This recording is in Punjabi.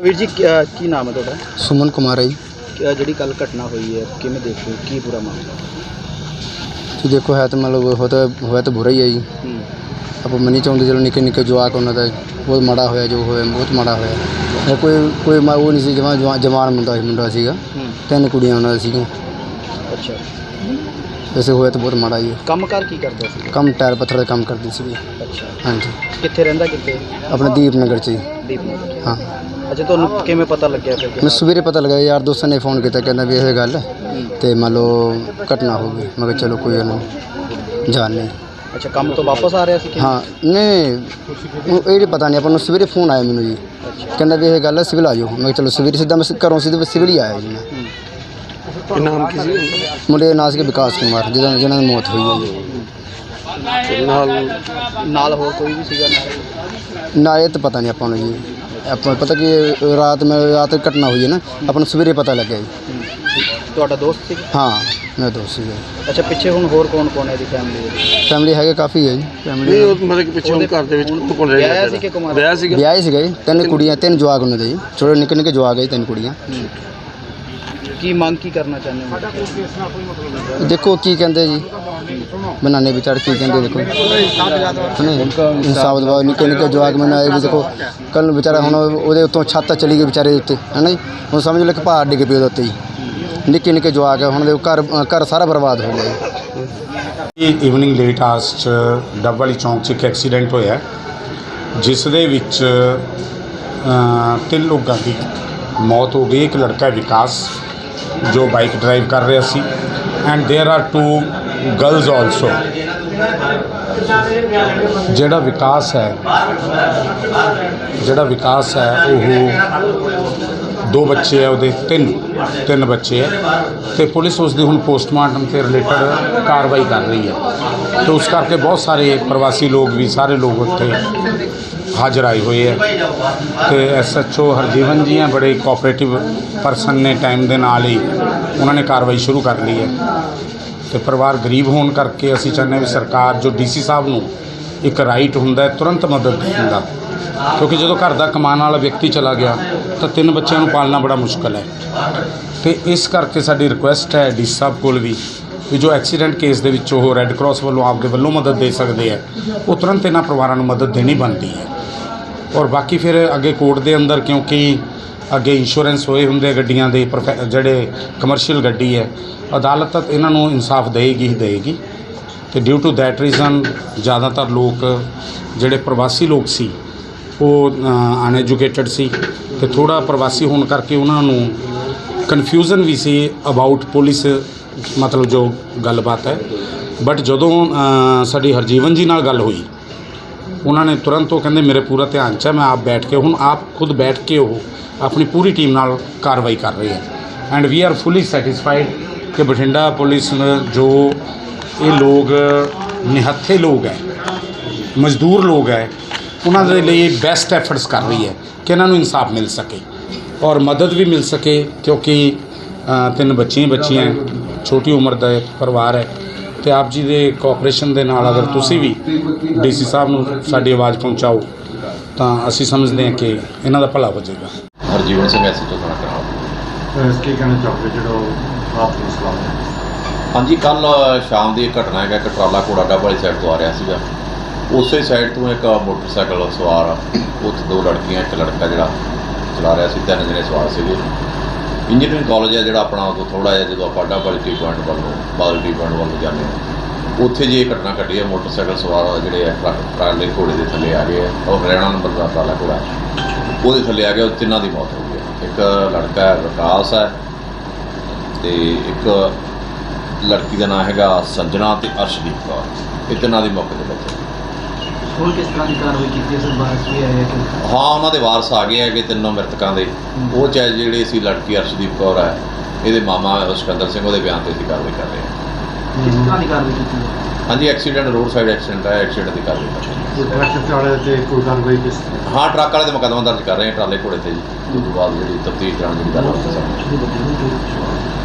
ਵੀਰ ਜੀ ਕੀ ਅਹ ਕੀ ਨਾਮ ਹੈ ਤੁਹਾਡਾ ਸੁਮਨ ਕੁਮਾਰ ਹੈ ਜੀ ਕਿ ਅਹ ਜਿਹੜੀ ਕੱਲ ਘਟਨਾ ਹੋਈ ਹੈ ਕਿਵੇਂ ਦੇਖਦੇ ਹੋ ਕੀ ਪੂਰਾ ਮਾਮਲਾ ਜੀ ਦੇਖੋ ਹੈ ਤਾਂ ਮਤਲਬ ਹੋ ਤਾਂ ਹੋਇਆ ਤਾਂ ਬੁਰਾ ਹੀ ਹੈ ਜੀ ਹੂੰ ਆਪਾਂ ਮੰਨੀ ਚਾਹੁੰਦੇ ਚਲੋ ਨਿੱਕੇ ਨਿੱਕੇ ਜਵਾਕ ਉਹਨਾਂ ਦਾ ਬਹੁਤ ਮਾੜਾ ਹੋਇਆ ਜੋ ਹੋਇਆ ਬਹੁਤ ਮਾੜਾ ਹੋਇਆ ਇਹ ਕੋਈ ਕੋਈ ਮਾ- ਉਹ ਨਹੀਂ ਸੀ ਜਵਾਨ ਜਵਾਨ ਜਵਾਨ ਮੁੰਡਾ ਸੀ ਮੁੰਡਾ ਸੀਗਾ ਹੂੰ ਤਿੰਨ ਕੁੜੀਆਂ ਉਹਨਾਂ ਦਾ ਸੀਗੀਆਂ ਅੱਛਾ ਵੈਸੇ ਹੋਇਆ ਤਾਂ ਬਹੁਤ ਮਾੜਾ ਜੀ ਕੰਮਕਾਰ ਕੀ ਕਰਦਾ ਸੀ ਕੰਮ ਟਾਇਰ ਪੱਥਰ ਦਾ ਕੰਮ ਕਰਦੀ ਸੀਗੀ ਅੱਛਾ ਹਾਂਜੀ ਕਿੱਥੇ ਰਹਿੰਦਾ ਕਿੱਥੇ ਆਪਣੇ ਦੀਪਨਗਰ 'ਚ ਜੀ ਦੀਪਨਗਰ ਹਾਂ ਅੱਛਾ ਤੁਹਾਨੂੰ ਕਿਵੇਂ ਪਤਾ ਲੱਗਿਆ ਫਿਰ? ਕਿ ਮੈਂ ਸਵੇਰੇ ਪਤਾ ਲੱਗਾ ਯਾਰ ਦੋਸਤਾਂ ਨੇ ਫੋਨ ਕੀਤਾ ਕਹਿੰਦਾ ਵੀ ਇਹ ਗੱਲ ਹੈ। ਤੇ ਮੰਨ ਲਓ ਘਟਨਾ ਹੋ ਗਈ। ਮੈਂ ਕਿਹਾ ਚਲੋ ਕੋਈ ਗੱਲ ਨਹੀਂ ਜਾਣ ਨਹੀਂ ਅੱਛਾ ਕੰਮ ਤੋਂ ਵਾਪਸ ਆ ਰਿਹਾ ਸੀ ਕਿ ਹਾਂ ਨਹੀਂ ਉਹ ਇਹ ਨਹੀਂ ਪਤਾ ਨਹੀਂ ਆਪਾਂ ਨੂੰ ਸਵੇਰੇ ਫੋਨ ਆਇਆ ਮੈਨੂੰ ਜੀ। ਕਹਿੰਦਾ ਵੀ ਇਹ ਗੱਲ ਹੈ ਸਿਵਲ ਆ ਜਾਓ ਮੈਂ ਕਿਹਾ ਚਲੋ ਸਵੇਰੇ ਸਿੱਧਾ ਮੈਂ ਘਰੋਂ ਸਿੱਧਾ ਸਿਵਲ ਹੀ ਆਇਆ ਜੀ ਮੈਂ। ਕੀ ਨਾਮ ਕੀ ਸੀ? ਮੁੰਡੇ ਦਾ ਨਾਂ ਸੀ ਵਿਕਾਸ ਕੁਮਾਰ ਜਿਹਦਾ ਜਿਹਨਾਂ ਦੀ ਮੌਤ ਹੋਈ ਹੈ ਜੀ। ਨਾਲ ਨਾਲ ਹੋਰ ਕੋਈ ਵੀ ਸੀਗਾ? ਨਾਲ ਨਾ ਇਹ ਤਾਂ ਪਤਾ ਨਹੀਂ ਆਪਾਂ ਨੂੰ ਜੀ। ਆਪਾਂ ਪਤਾ ਕਿ ਰਾਤ ਮੈਂ ਰਾਤ ਘਟਨਾ ਹੋਈ ਹੈ ਨਾ ਆਪਾਂ ਨੂੰ ਸਵੇਰੇ ਪਤਾ ਲੱਗਿਆ ਜੀ। ਤੁਹਾਡਾ ਦੋਸਤ ਸੀ? ਹਾਂ ਮੇਰਾ ਦੋਸਤ ਸੀਗਾ ਅੱਛਾ ਪਿੱਛੇ ਹੁਣ ਹੋਰ ਕੌਣ ਕੌਣ ਹੈ ਇਹਦੀ ਫੈਮਿਲੀ ਦੇ ਫੈਮਿਲੀ ਹੈਗੇ ਕਾਫੀ ਹੈ ਜੀ। ਨਹੀਂ ਫੈਮਿਲੀ ਉਹ ਮਤਲਬ ਕਿ ਪਿੱਛੇ ਉਹ ਘਰ ਦੇ ਵਿੱਚ ਕੋਲ ਕੋਲ ਰਹਿ ਵਿਆਹਿਆ ਸੀ ਕਿ ਕੁਮਾਰ? ਵਿਆਹ ਸੀਗਾ? ਵਿਆਹ ਹੀ ਸੀਗਾ ਜੀ ਤਿੰਨ ਕੁੜੀਆਂ ਤਿੰਨ ਜਵਾਕ ਉਹਨਾਂ ਦੇ ਜੀ। ਛੋਟੇ ਨਿੱਕੇ ਨਿੱਕੇ ਜਵਾਕ ਹੈ ਜੀ ਤਿੰਨ ਕੁੜੀਆਂ। ਕੀ ਮੰਗ ਕੀ ਕਰਨਾ ਚਾਹੁੰਦੇ ਹੋ? ਦੇਖੋ ਕੀ ਕਹਿੰਦੇ ਜੀ। ਬਣਾਣੇ ਵਿਚਾਰ ਕੀ ਕਹਿੰਦੇ ਦੇਖੋ। ਨਹੀਂ ਇਨਸਾਫ ਦਵਾਓ ਨਿੱਕੇ ਨਿੱਕੇ ਜਵਾਕ ਮੈਨੂੰ ਆਏ ਵੀ ਦੇਖੋ ਕੱਲ ਨੂੰ ਵਿਚਾਰਾ ਹੁਣ ਉਹਦੇ ਉੱਤੋਂ ਛੱਤ ਚਲੀ ਗਈ ਵਿਚਾਰੇ ਦੇ ਉੱਤੇ ਹੈ ਨਾ ਜੀ? ਹੁਣ ਸਮਝ ਲਓ ਕਿ ਪਹਾੜ ਡਿੱਗ ਪਿਆ ਉਹਦੇ ਉੱਤੇ ਜੀ। ਨਿੱਕੇ ਨਿੱਕੇ ਜਵਾਕ ਹੁਣ ਦੇ ਘਰ ਘਰ ਸਾਰਾ ਬਰਬਾਦ ਹੋ ਗਿਆ ਜੀ। ਇਹ ਇਵਨਿੰਗ ਲੇਟ ਆਵਰਸ 'ਚ ਡੱਬ ਵਾਲੀ ਚੌਂਕ 'ਚ ਇੱਕ ਐਕਸੀਡੈਂਟ ਹੋਇਆ। ਜਿਸ ਦੇ ਵਿੱਚ ਅ, ਤਿੰਨ ਲੋਕਾਂ ਦੀ ਮੌਤ ਹੋ ਗਈ ਇੱਕ ਲੜਕਾ ਵਿਕਾਸ। ਜੋ ਬਾਈਕ ਡਰਾਈਵ ਕਰ ਰਿਹਾ ਸੀ and there are two girls also ਜਿਹੜਾ ਵਿਕਾਸ ਹੈ ਜਿਹੜਾ ਵਿਕਾਸ ਹੈ ਉਹ ਦੋ ਬੱਚੇ ਹੈ ਉਹਦੇ ਤਿੰਨ ਤਿੰਨ ਬੱਚੇ ਹੈ ਤੇ ਪੁਲਿਸ ਉਸ ਦੀ ਹੁਣ ਪੋਸਟਮਾਰਟਮ ਤੇ ਰਿਲੇਟਡ ਕਾਰਵਾਈ ਕਰ ਰਹੀ ਹੈ ਤੇ ਉਸ ਕਰਕੇ ਬਹੁਤ ਸਾਰੇ ਪ੍ਰਵਾਸੀ ਲੋਕ ਵੀ ਸਾਰੇ ਲੋਕ ਉੱਥੇ ਹਾਜ਼ਰ ਆਏ ਹੋਏ ਹੈ। ਤੇ ਐਸਐਚਓ ਹਰਜੀਵਨ ਜੀ ਹੈ, ਬੜੇ ਕੋਆਪਰੇਟਿਵ ਪਰਸਨ ਨੇ ਟਾਈਮ ਦੇ ਨਾਲ ਹੀ ਉਹਨਾਂ ਨੇ ਕਾਰਵਾਈ ਸ਼ੁਰੂ ਕਰ ਲਈ ਹੈ। ਤੇ ਪਰਿਵਾਰ ਗਰੀਬ ਹੋਣ ਕਰਕੇ ਅਸੀਂ ਚਾਹੁੰਦੇ ਹਾਂ ਵੀ ਸਰਕਾਰ, ਜੋ ਡੀਸੀ ਸਾਹਿਬ ਨੂੰ ਇੱਕ ਰਾਈਟ ਹੁੰਦਾ ਹੈ, ਤੁਰੰਤ ਮਦਦ ਦੇਣ ਦਾ ਕਿਉਂਕਿ ਜਦੋਂ ਘਰ ਦਾ ਕਮਾਉਣ ਵਾਲਾ ਵਿਅਕਤੀ ਚਲਾ ਗਿਆ, ਤਾਂ ਤਿੰਨ ਬੱਚਿਆਂ ਨੂੰ ਪਾਲਣਾ ਬੜਾ ਮੁਸ਼ਕਲ ਹੈ। ਤੇ ਇਸ ਕਰਕੇ ਸਾਡੀ ਰਿਕੁਐਸਟ ਹੈ ਡੀ ਸਾਹਿਬ ਕੋਲ ਵੀ ਵੀ ਜੋ ਐਕਸੀਡੈਂਟ ਕੇਸ ਦੇ ਵਿੱਚ ਉਹ ਰੈੱਡ ਕਰਾਸ ਵੱਲੋਂ ਆਪਦੇ ਵੱਲੋਂ ਮਦਦ ਦੇ ਸਕਦੇ ਹੈ, ਉਹ ਤੁਰੰਤ ਇਹਨਾਂ ਪਰਿਵਾਰਾਂ ਨੂੰ ਮਦਦ ਦੇਣੀ ਬਣਦੀ ਹੈ। ਔਰ ਬਾਕੀ ਫਿਰ ਅੱਗੇ ਕੋਰਟ ਦੇ ਅੰਦਰ ਕਿਉਂਕਿ ਅੱਗੇ ਇੰਸ਼ੋਰੈਂਸ ਹੋਏ ਹੁੰਦੇ ਗੱਡੀਆਂ ਦੇ, ਪ੍ਰੋਫੈ- ਜਿਹੜੇ ਕਮਰਸ਼ੀਅਲ ਗੱਡੀ ਹੈ, ਅਦਾਲਤ ਤੱਕ ਇਹਨਾਂ ਨੂੰ ਇਨਸਾਫ ਦੇਏਗੀ ਹੀ ਦੇਏਗੀ। ਤੇ ਡਿਊ ਟੂ ਦੈਟ ਰੀਜ਼ਨ ਜ਼ਿਆਦਾਤਰ ਲੋਕ, ਜਿਹੜੇ ਪ੍ਰਵਾਸੀ ਲੋਕ ਸੀ, ਉਹ ਅਨਐਜੂਕੇਟਡ ਸੀ ਤੇ ਥੋੜਾ ਪ੍ਰਵਾਸੀ ਹੋਣ ਕਰਕੇ ਉਹਨਾਂ ਨੂੰ ਕਨਫਿਊਜ਼ਨ ਵੀ ਸੀ ਅਬਾਊਟ ਪੁਲਿਸ, ਮਤਲਬ ਜੋ ਗੱਲਬਾਤ ਹੈ। ਬਟ ਜਦੋਂ ਸਾਡੀ ਹਰਜੀਵਨ ਜੀ ਨਾਲ ਗੱਲ ਹੋਈ ਉਹਨਾਂ ਨੇ ਤੁਰੰਤ ਉਹ ਕਹਿੰਦੇ, ਮੇਰੇ ਪੂਰਾ ਧਿਆਨ 'ਚ ਹੈ, ਮੈਂ ਆਪ ਬੈਠ ਕੇ ਹੁਣ ਆਪ ਖੁਦ ਬੈਠ ਕੇ ਉਹ ਆਪਣੀ ਪੂਰੀ ਟੀਮ ਨਾਲ ਕਾਰਵਾਈ ਕਰ ਰਹੇ ਹੈ। And we are fully satisfied ਕਿ ਬਠਿੰਡਾ ਪੁਲਿਸ ਜੋ ਇਹ ਲੋਕ ਨਿਹੱਥੇ ਲੋਕ ਹੈ, ਮਜ਼ਦੂਰ ਲੋਕ ਹੈ, ਉਹਨਾਂ ਦੇ ਲਈ ਬੈਸਟ ਐਫਰਟਸ ਕਰ ਰਹੀ ਹੈ ਕਿ ਇਹਨਾਂ ਨੂੰ ਇਨਸਾਫ ਮਿਲ ਸਕੇ ਔਰ ਮਦਦ ਵੀ ਮਿਲ ਸਕੇ ਕਿਉਂਕਿ ਤਿੰਨ ਬੱਚੀਆਂ ਬੱਚੀਆਂ ਛੋਟੀ ਉਮਰ ਦਾ ਪਰਿਵਾਰ ਹੈ। ਤੇ ਆਪ ਜੀ ਦੇ ਕੋਆਪਰੇਸ਼ਨ ਦੇ ਨਾਲ ਅਗਰ ਤੁਸੀਂ ਵੀ ਡੀਸੀ ਸਾਹਿਬ ਨੂੰ ਸਾਡੀ ਆਵਾਜ਼ ਪਹੁੰਚਾਓ ਤਾਂ ਅਸੀਂ ਸਮਝਦੇ ਹਾਂ ਕਿ ਇਹਨਾਂ ਦਾ ਭਲਾ ਹੋ ਜਾਏਗਾ। ਹਰਜੀਵਨ ਸਿੰਘ ਐਸੀ ਤੋਂ ਸੁਣਾ ਕਰਾਂ ਕੀ ਕਹਿਣਾ ਚਾਹੋਗੇ ਜਿਹੜਾ ਰਾਤ ਨੂੰ ਸਲਾਮ ਹਾਂਜੀ ਕੱਲ ਸ਼ਾਮ ਦੀ ਇੱਕ ਘਟਨਾ ਹੈਗਾ ਇੱਕ ਟਰਾਲਾ ਘੋੜਾ ਡੱਬ ਵਾਲੀ ਸਾਈਡ ਤੋਂ ਆ ਰਿਹਾ ਸੀਗਾ। ਉਸੇ ਸਾਈਡ ਤੋਂ ਇੱਕ ਮੋਟਰਸਾਈਕਲ ਸਵਾਰ ਉੱਥੇ ਦੋ ਲੜਕੀਆਂ ਇੱਕ ਲੜਕਾ ਜਿਹੜਾ ਚਲਾ ਰਿਹਾ ਸੀ ਤਿੰਨ ਜਣੇ ਸਵਾਰ ਸੀਗੇ। ਇੰਜੀਨੀਅਰਿੰਗ ਕਾਲਜ ਹੈ ਜਿਹੜਾ ਆਪਣਾ ਉਦੋਂ ਥੋੜਾ ਜਿਹਾ ਜਦੋਂ ਆਪਾਂ ਡੱਬ ਵਾਲੀ ਟੀ ਪੁਆਇੰਟ ਵੱਲੋਂ ਬਾਦਲ ਟੀ ਪੁਆਇੰਟ ਵੱਲੋਂ ਜਾਂਦੇ ਹਾਂ। ਉੱਥੇ ਜੀ ਇਹ ਘਟਨਾ ਘਟੀ ਹੈ ਮੋਟਰਸਾਈਕਲ ਸਵਾਰ ਜਿਹੜੇ ਆ, ਟਰੱਕ ਟਰਾਲੇ ਘੋੜੇ ਦੇ ਥੱਲੇ ਆ ਗਏ ਆ। ਉਹ ਹਰਿਆਣਾ ਨੰਬਰ ਦਾ ਟਰਾਲਾ ਘੋੜਾ ਉਹਦੇ ਥੱਲੇ ਆ ਗਿਆ, ਉਹ ਤਿੰਨਾਂ ਦੀ ਮੌਤ ਹੋ ਗਈ ਇੱਕ ਲੜਕਾ ਹੈ, ਵਿਕਾਸ ਹੈ ਤੇ ਇੱਕ ਲੜਕੀ ਦਾ ਨਾਮ ਹੈਗਾ ਸੰਜਨਾ ਤੇ ਅਰਸ਼ਦੀਪ ਕੌਰ। ਇਹ ਤਿੰਨਾਂ ਦੀ ਮੌਕੇ ਤੇ ਬੱਚੇ ਹੁਣ ਕਿਸ ਤਰ੍ਹਾਂ ਦੀ ਕਾਰਵਾਈ ਕੀਤੀ ਇਸ ਬਾਅਦ ਵੀ ਆਇਆ ਕਿ ਹਾਂ ਉਹਨਾਂ ਦੇ ਵਾਰਸ ਆ ਗਏ ਹੈਗੇ ਤਿੰਨੋਂ ਮ੍ਰਿਤਕਾਂ ਦੇ। ਉਹ ਚਾਹੇ ਜਿਹੜੇ ਸੀ ਲੜਕੀ ਅਰਸ਼ਦੀਪ ਕੌਰ ਹੈ ਇਹਦੇ ਮਾਮਾ ਸਿਕੰਦਰ ਸਿੰਘ ਉਹਦੇ ਬਿਆਨ ਤੇ ਅਸੀਂ ਕਾਰਵਾਈ ਕਰ ਰਹੇ ਹਾਂ। ਕਿਸ ਤਰ੍ਹਾਂ ਦੀ ਕਾਰਵਾਈ ਕੀਤੀ ਹਾਂਜੀ ਐਕਸੀਡੈਂਟ ਰੋਡ ਸਾਈਡ ਐਕਸੀਡੈਂਟ ਹੈ ਐਕਸੀਡੈਂਟ ਦੀ ਕਾਰਵਾਈ ਕਰ ਰਹੇ ਕੋਈ ਟਰੱਕ ਵਾਲੇ ਤੇ ਕੋਈ ਕਾਰਵਾਈ ਕਿਸ ਹਾਂ ਟਰੱਕ ਵਾਲੇ ਦੇ ਮੁਕੱਦਮਾ ਦਰਜ ਕਰ ਰਹੇ ਹਾਂ ਟਰਾਲੇ ਘੋੜੇ ਤੇ ਜੀ। ਉਸ ਤੋਂ ਬਾਅਦ ਜਿਹੜੀ ਤਫਤੀਸ਼ ਦੌਰਾਨ ਜਿਹੜੀ ਗੱਲ ਹੋਈ ਸਾਹਮਣੇ